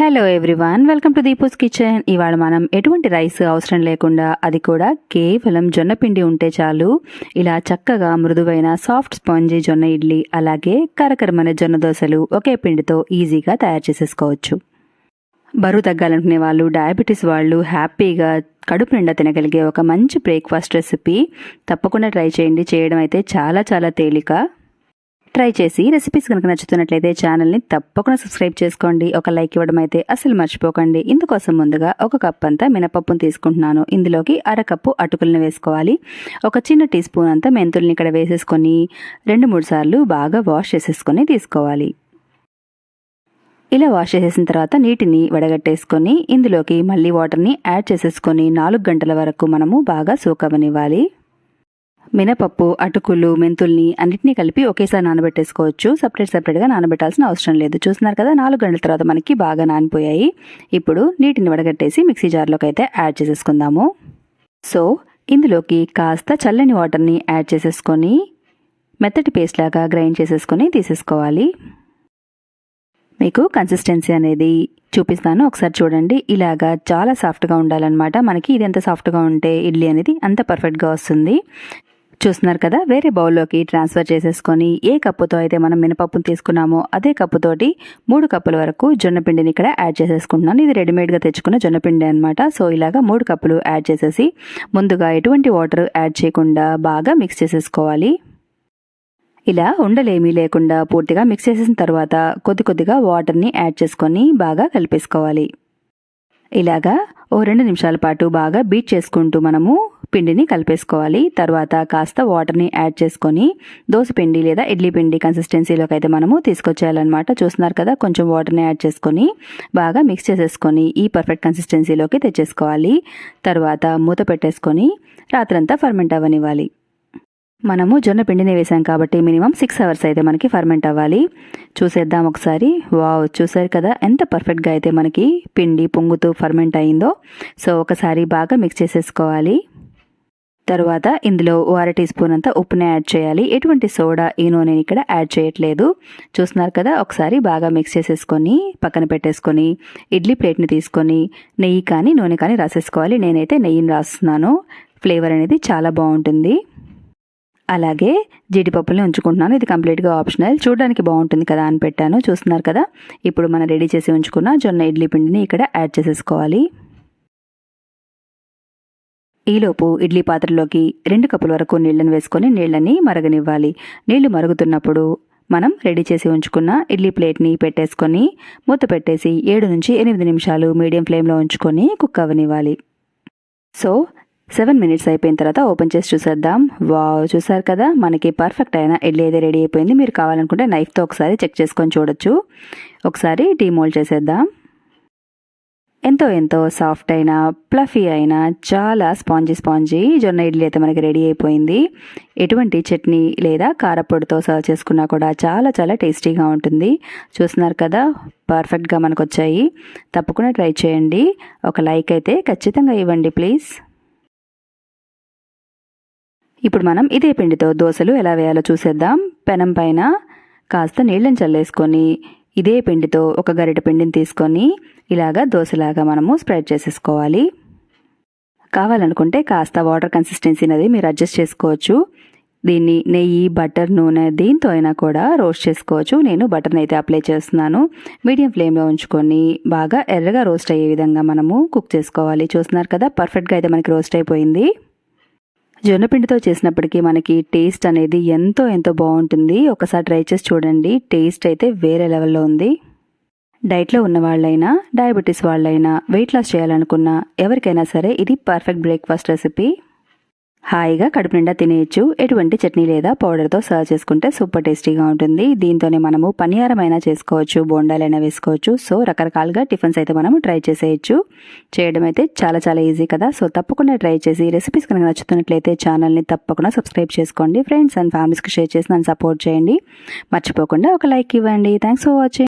Hello everyone welcome to Deepu's kitchen ఇవాళ మనం ఎటువంటి రైస్ అవసరం లేకుండా అది కూడా కేవలం జొన్న పిండి ఉంటే చాలు. ఇలా చక్కగా మృదువైన సాఫ్ట్ స్పాంజీ జొన్న ఇడ్లీ అలాగే కరకరమైన జొన్న దోశలు ఒకే పిండితో ఈజీగా తయారు చేసేసుకోవచ్చు. బరువు తగ్గాలనుకునే వాళ్ళు డయాబెటీస్ వాళ్ళు హ్యాపీగా కడుపు నిండా తినగలిగే ఒక మంచి బ్రేక్ఫాస్ట్ రెసిపీ తప్పకుండా ట్రై చేయండి. చేయడం అయితే చాలా చాలా తేలిక. ట్రై చేసి రెసిపీస్ కనుక నచ్చుతున్నట్లయితే ఛానల్ని తప్పకుండా సబ్స్క్రైబ్ చేసుకోండి. ఒక లైక్ ఇవ్వడం అయితే అసలు మర్చిపోకండి. ఇందుకోసం ముందుగా ఒక కప్ అంతా మినపప్పును తీసుకుంటున్నాను. ఇందులోకి అరకప్పు అటుకులను వేసుకోవాలి. ఒక చిన్న టీ స్పూన్ అంతా మెంతుల్ని ఇక్కడ వేసేసుకొని రెండు మూడు సార్లు బాగా వాష్ చేసేసుకొని తీసుకోవాలి. ఇలా వాష్ చేసేసిన తర్వాత నీటిని వడగట్టేసుకొని ఇందులోకి మళ్ళీ వాటర్ని యాడ్ చేసేసుకొని నాలుగు గంటల వరకు మనము బాగా సోకవనివ్వాలి. మినపప్పు అటుకులు మెంతుల్ని అన్నింటినీ కలిపి ఒకేసారి నానబెట్టేసుకోవచ్చు. సపరేట్ సపరేట్గా నానబెట్టాల్సిన అవసరం లేదు. చూస్తున్నారు కదా నాలుగు గంటల తర్వాత మనకి బాగా నానిపోయాయి. ఇప్పుడు నీటిని వడగట్టేసి మిక్సీ జార్లోకి అయితే యాడ్ చేసేసుకుందాము. సో ఇందులోకి కాస్త చల్లని వాటర్ని యాడ్ చేసేసుకొని మెత్తటి పేస్ట్ లాగా గ్రైండ్ చేసేసుకొని తీసేసుకోవాలి. మీకు కన్సిస్టెన్సీ అనేది చూపిస్తాను. ఒకసారి చూడండి. ఇలాగా చాలా సాఫ్ట్గా ఉండాలన్నమాట. మనకి ఇది ఎంత సాఫ్ట్గా ఉంటే ఇడ్లీ అనేది అంత పర్ఫెక్ట్గా వస్తుంది. చూస్తున్నారు కదా వేరే బౌల్లోకి ట్రాన్స్ఫర్ చేసేసుకొని ఏ కప్పుతో అయితే మనం మినపప్పును తీసుకున్నామో అదే కప్పుతోటి మూడు కప్పుల వరకు జొన్నపిండిని ఇక్కడ యాడ్ చేసేసుకుంటున్నాను. ఇది రెడీమేడ్గా తెచ్చుకున్న జొన్న పిండి అనమాట సో ఇలాగా మూడు కప్పులు యాడ్ చేసేసి ముందుగా ఎటువంటి వాటర్ యాడ్ చేయకుండా బాగా మిక్స్ చేసేసుకోవాలి. ఇలా ఉండలేమీ లేకుండా పూర్తిగా మిక్స్ చేసేసిన తర్వాత కొద్ది కొద్దిగా వాటర్ని యాడ్ చేసుకొని బాగా కలిపేసుకోవాలి. ఇలాగా ఓ రెండు నిమిషాల పాటు బాగా బీట్ చేసుకుంటూ మనము పిండిని కలిపేసుకోవాలి. తర్వాత కాస్త వాటర్ని యాడ్ చేసుకొని దోశ పిండి లేదా ఇడ్లీ పిండి కన్సిస్టెన్సీలోకి అయితే మనము తీసుకొచ్చేయాలన్నమాట. చూస్తున్నారు కదా కొంచెం వాటర్ని యాడ్ చేసుకొని బాగా మిక్స్ చేసేసుకొని ఈ పర్ఫెక్ట్ కన్సిస్టెన్సీలోకి తెచ్చేసుకోవాలి. తర్వాత మూత పెట్టేసుకొని రాత్రంతా ఫర్మెంట్ అవ్వనివ్వాలి. మనము జొన్న పిండిని వేసాం కాబట్టి మినిమం సిక్స్ అవర్స్ అయితే మనకి ఫర్మెంట్ అవ్వాలి. చూసేద్దాం ఒకసారి. వావ్ చూసారు కదా ఎంత పర్ఫెక్ట్గా అయితే మనకి పిండి పొంగుతూ ఫర్మెంట్ అయిందో. సో ఒకసారి బాగా మిక్స్ చేసేసుకోవాలి. తర్వాత ఇందులో ఓ అర టీ స్పూన్ అంతా ఉప్పుని యాడ్ చేయాలి. ఎటువంటి సోడా ఈ నూనెని ఇక్కడ యాడ్ చేయట్లేదు. చూస్తున్నారు కదా ఒకసారి బాగా మిక్స్ చేసేసుకొని పక్కన పెట్టేసుకొని ఇడ్లీ ప్లేట్ని తీసుకొని నెయ్యి కానీ నూనె కానీ రాసేసుకోవాలి. నేనైతే నెయ్యిని రాస్తున్నాను. ఫ్లేవర్ అనేది చాలా బాగుంటుంది. అలాగే జీడిపప్పుల్ని ఉంచుకుంటున్నాను. ఇది కంప్లీట్గా ఆప్షనల్. చూడడానికి బాగుంటుంది కదా అని పెట్టాను. చూస్తున్నారు కదా ఇప్పుడు మనం రెడీ చేసి ఉంచుకున్న జొన్న ఇడ్లీ పిండిని ఇక్కడ యాడ్ చేసేసుకోవాలి. ఈలోపు ఇడ్లీ పాత్రలోకి రెండు కప్పుల వరకు నీళ్ళని వేసుకొని నీళ్ళని మరగనివ్వాలి. నీళ్ళు మరుగుతున్నప్పుడు మనం రెడీ చేసి ఉంచుకున్న ఇడ్లీ ప్లేట్ని పెట్టేసుకొని మూత పెట్టేసి ఏడు నుంచి ఎనిమిది నిమిషాలు మీడియం ఫ్లేమ్లో ఉంచుకొని కుక్ అవ్వనివ్వాలి సో సెవెన్ మినిట్స్ అయిపోయిన తర్వాత ఓపెన్ చేసి చూసేద్దాం. వావ్ చూసారు కదా? మనకి పర్ఫెక్ట్ అయిన ఇడ్లీ అయితే రెడీ అయిపోయింది. మీరు కావాలనుకుంటే నైఫ్తో ఒకసారి చెక్ చేసుకొని చూడొచ్చు. ఒకసారి డీమోల్డ్ చేసేద్దాం. ఎంతో ఎంతో సాఫ్ట్ అయిన ప్లఫీ అయిన చాలా స్పాంజీ స్పాంజీ జొన్న ఇడ్లీ అయితే మనకి రెడీ అయిపోయింది. ఎటువంటి చట్నీ లేదా కారపొడితో సర్వ్ చేసుకున్నా కూడా చాలా చాలా టేస్టీగా ఉంటుంది. చూస్తున్నారు కదా పర్ఫెక్ట్గా మనకు వచ్చాయి తప్పకుండా ట్రై చేయండి. ఒక లైక్ అయితే ఖచ్చితంగా ఇవ్వండి ప్లీజ్. ఇప్పుడు మనం ఇదే పిండితో దోశలు ఎలా వేయాలో చూసేద్దాం. పెనం పైన కాస్త నీళ్ళని చల్లేసుకొని ఇదే పిండితో ఒక గరిట పిండిని తీసుకొని ఇలాగా దోశలాగా మనము స్ప్రెడ్ చేసేసుకోవాలి. కావాలనుకుంటే కాస్త వాటర్ కన్సిస్టెన్సీ అనేది మీరు అడ్జస్ట్ చేసుకోవచ్చు. దీన్ని నెయ్యి బటర్ నూనె దీంతో అయినా కూడా రోస్ట్ చేసుకోవచ్చు. నేను బటర్ని అయితే అప్లై చేస్తున్నాను. మీడియం ఫ్లేమ్లో ఉంచుకొని బాగా ఎర్రగా రోస్ట్ అయ్యే విధంగా మనము కుక్ చేసుకోవాలి. చూస్తున్నారు కదా పర్ఫెక్ట్గా అయితే మనకి రోస్ట్ అయిపోయింది. జొన్నపిండితో చేసినప్పటికీ మనకి టేస్ట్ అనేది ఎంతో ఎంతో బాగుంటుంది. ఒకసారి ట్రై చేసి చూడండి. టేస్ట్ అయితే వేరే లెవెల్లో ఉంది. డైట్లో ఉన్న వాళ్ళైనా డయాబెటీస్ వాళ్ళైనా వెయిట్ లాస్ చేయాలనుకున్నా ఎవరికైనా సరే ఇది పర్ఫెక్ట్ బ్రేక్ఫాస్ట్ రెసిపీ. హాయిగా కడుపు నిండా తినేయచ్చు. ఎటువంటి చట్నీ లేదా పౌడర్తో సర్వ్ చేసుకుంటే సూపర్ టేస్టీగా ఉంటుంది. దీంతోనే మనము పనియారమైనా చేసుకోవచ్చు బోండాలైనా వేసుకోవచ్చు. సో రకరకాలుగా టిఫిన్స్ అయితే మనము ట్రై చేసేయచ్చు. చేయడం అయితే చాలా చాలా ఈజీ కదా. సో తప్పకుండా ట్రై చేసి రెసిపీస్ కనుక నచ్చుతున్నట్లయితే ఛానల్ని తప్పకుండా సబ్స్క్రైబ్ చేసుకోండి. ఫ్రెండ్స్ అండ్ ఫ్యామిలీస్కి షేర్ చేసి నన్ను సపోర్ట్ చేయండి. మర్చిపోకుండా ఒక లైక్ ఇవ్వండి. Thanks for watching.